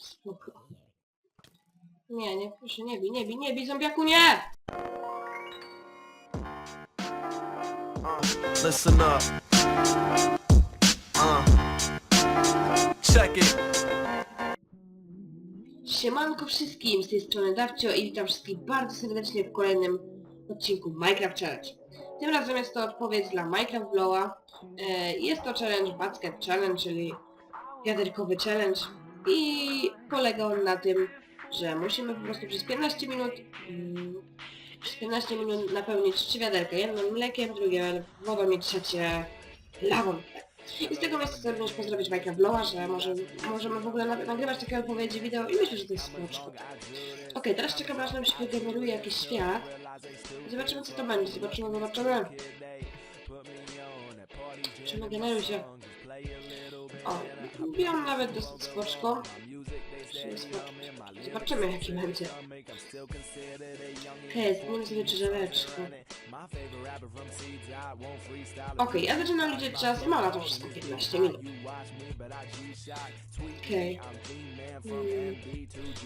Spoko. Nie, nie, proszę, nie bij, nie bij, nie bij, zombiaku, nie! Listen up. Uh. Check it. Siemanko wszystkim, z tej strony Dawcio i witam wszystkich bardzo serdecznie w kolejnym odcinku Minecraft Challenge. Tym razem jest to odpowiedź dla Minecraft Blowa. E, Jest to challenge Basket Challenge, czyli wiaderkowy challenge i polega on na tym, że musimy po prostu przez 15 minut mm, przez 15 minut napełnić trzy wiaderka. Jedno mlekiem, drugie wodą i trzecie lawą. I z tego miejsca chcę również pozdrowić Majka Blowa, że może, możemy w ogóle na- nagrywać takie odpowiedzi wideo i myślę, że to jest spoczko. Okej, teraz czekam aż nam się wygeneruje jakiś świat. Zobaczymy co to będzie, zobaczymy, zobaczymy. Czy generuj się. O, biłam nawet dosyć spoczko. Czy spoczko. Zobaczymy jaki będzie. Hej, zmienimy sobie drzeweczko. Okej, ja zaczynam liczyć czas i mam na to wszystko 15 minut. Okej. Mm,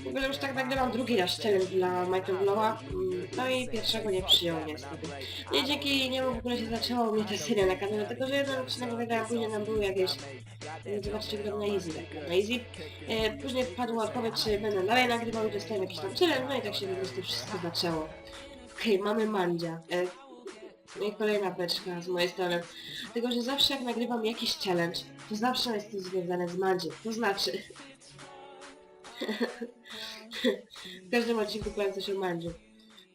W ogóle już tak nagrywam drugi raz challenge dla Michael Blowa, mm, no i pierwszego nie przyjął niestety. I dzięki niemu w ogóle się zaczęła mnie ta seria na kanale, tylko że jeden odcinek nagrałem, później tam były jakieś... Zobaczcie, gram na easy, tak, na easy. E, później wpadła odpowiedź, czy będę dalej nagrywał i dostałem jakiś tam challenge, no i tak się po prostu wszystko zaczęło. Okej, mamy Mandzia. E, no i kolejna beczka z mojej strony. Tylko, że zawsze jak nagrywam jakiś challenge, to zawsze jest to związane z Mandziem. To znaczy... w każdym odcinku powiem coś o Mandziu.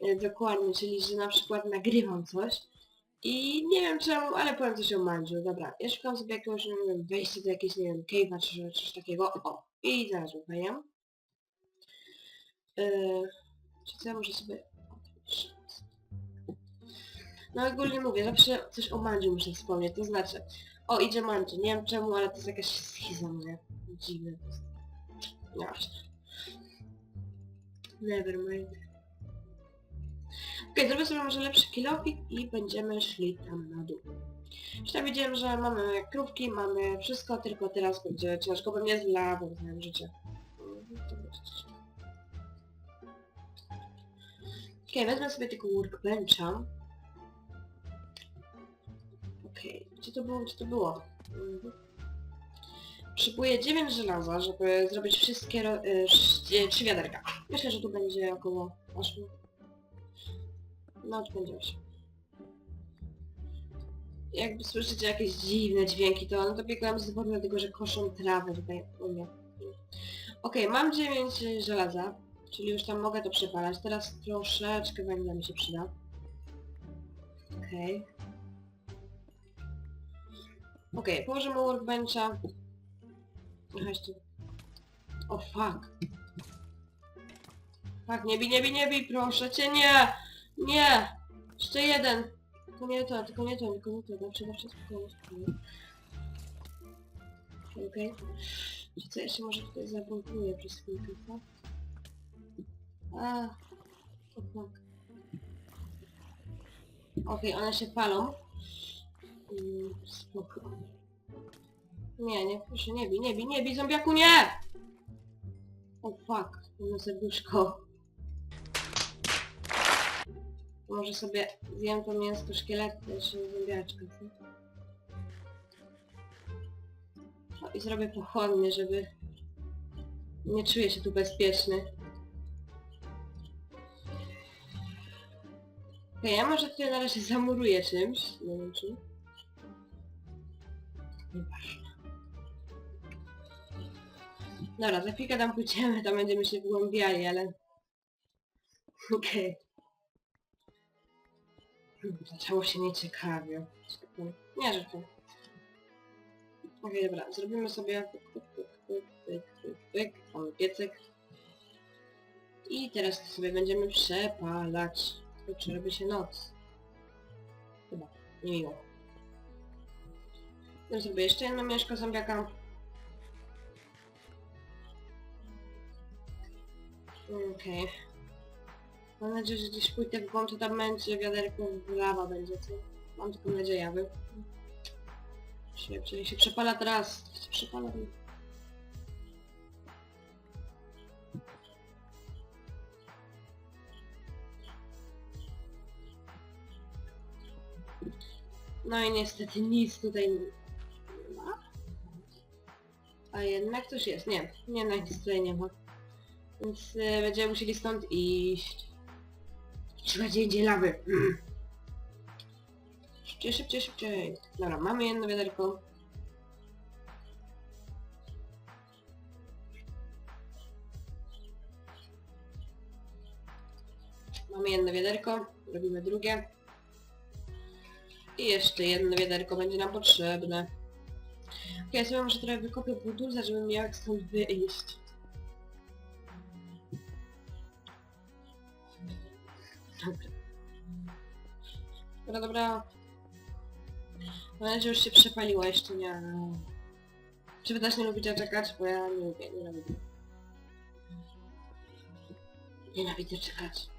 E, Dokładnie, czyli że na przykład nagrywam coś i nie wiem czemu, ale powiem coś o Mandziu. Dobra, ja szukam sobie jakiegoś, nie wiem, wejścia do jakiejś, nie wiem, cave'a czy coś takiego. O, i zaraz upełniam. Yy, czy co ja muszę sobie... No ogólnie mówię, zawsze coś o Mandziu muszę wspomnieć, to znaczy... O, idzie Mandziu, nie wiem czemu, ale to jest jakaś schiza mnie. Dziwne właśnie. Nevermind. Okej, zrobię sobie może lepszy kilofik i będziemy szli tam na dół. Już tam widziałem, że mamy krówki, mamy wszystko, tylko teraz będzie ciężko, bo mnie z lawą znałem życie. Okej, wezmę sobie tylko workbencha. Gdzie to było, gdzie to było? Mhm. Potrzebuję 9 żelaza, żeby zrobić wszystkie ro- y, trzy wiaderka. Myślę, że tu będzie około 8. No, tu będzie 8. Jakby słyszycie jakieś dziwne dźwięki, to no to biegłam z powodu dlatego, że koszą trawę tutaj u mnie. Okej, mam 9 żelaza, czyli już tam mogę to przepalać. Teraz troszeczkę węgla mi się przyda. Okej. Okej, położymy workbencha. Aha, jeszcze... O fuck. Fuck, nie bij, nie bij, nie bij, proszę cię, nie! Nie! Jeszcze jeden! Tylko nie to, tylko nie to, tylko nie to, dobrze, dobrze, spokojnie, spokojnie. Okej, okay. Co, ja się może tutaj zabunkuję przez chwilkę, tak? A, o fuck. Okej, one się palą. Mm, spoko. Nie, nie, proszę, nie bij, nie bij, nie bij, zombiaku, nie! O fuck, mam serduszko. Może sobie zjem to mięsko szkieletu, czy zombiaczka, co? O, I zrobię pochodnie, żeby... Nie czuję się tu bezpieczny. Okej, ja może tutaj na razie zamuruję czymś, nie wiem czym. Nieważne. Dobra, za chwilkę tam pójdziemy, tam będziemy się wgłębiali, ale... Okej. Zaczęło się nieciekawie. Nie, że to... Okej, dobra, zrobimy sobie... Pyk, pyk, pyk, pyk, pyk, pyk. Mamy piecyk. I teraz to sobie będziemy przepalać. Kurczę, robi się noc. Chyba, niemiło. Dam jeszcze jedno mieszko zombiaka. Okej. Okay. Mam nadzieję, że gdzieś pójdę w głąb, to tam będzie wiaderko lawa będzie, co? Mam taką nadzieję, aby. Szybciej się przepala teraz. Się przepala. No i niestety nic tutaj nie. A jednak coś jest. Nie, nie, no nic tutaj nie ma. Więc e, będziemy musieli stąd iść. Szukać gdzie indziej lawy. Mm. Szybciej, szybciej, szybciej. Dobra, mamy jedno wiaderko. Mamy jedno wiaderko, robimy drugie. I jeszcze jedno wiaderko będzie nam potrzebne. Ja sobie może trochę wykopię budulca, żebym miał jak stąd wyjść. Dobra. Dobra, dobra. Mam nadzieję, że już się przepaliło, jeszcze nie. Czy wy też nie lubicie czekać? Bo ja nie lubię, nienawidzę. Nienawidzę czekać.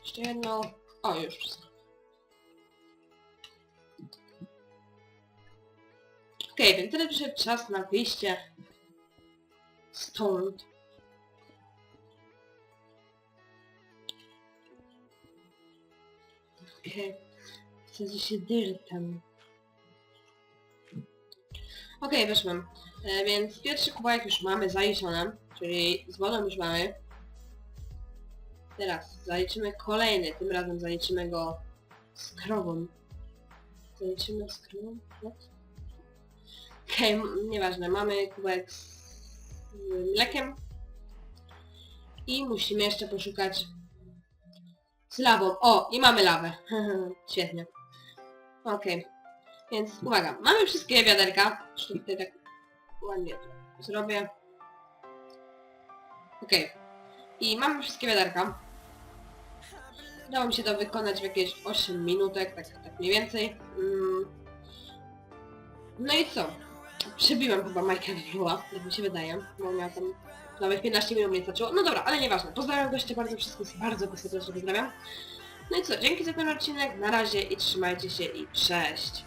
Jeszcze jedno. O, już wszystko. Okej, więc teraz przyszedł czas na wyjście stąd. Okej. Chcę się dyrtem. Okej, weszłem. E, więc pierwszy kubek już mamy zaliczony, czyli z wodą już mamy. Teraz zaliczymy kolejny, tym razem zaliczymy go z krową. Zaliczymy z krową? What? Okej, m- nieważne, mamy kubek z mlekiem. I musimy jeszcze poszukać z lawą. O, i mamy lawę. Świetnie. Okej. Więc uwaga, mamy wszystkie wiaderka. Zresztą tutaj tak ładnie zrobię. Okej. I mamy wszystkie wiaderka. Udało mi się to wykonać w jakieś 8 minutek, tak, tak mniej więcej. Mm. No i co? Przebiłam chyba Majka Willa, jak mi się wydaje, bo miał tam nawet 15 minut mnie starczyło. No dobra, ale nieważne. Pozdrawiam goście bardzo wszystkich, bardzo go serdecznie pozdrawiam. No i co, dzięki za ten odcinek, na razie i trzymajcie się i cześć!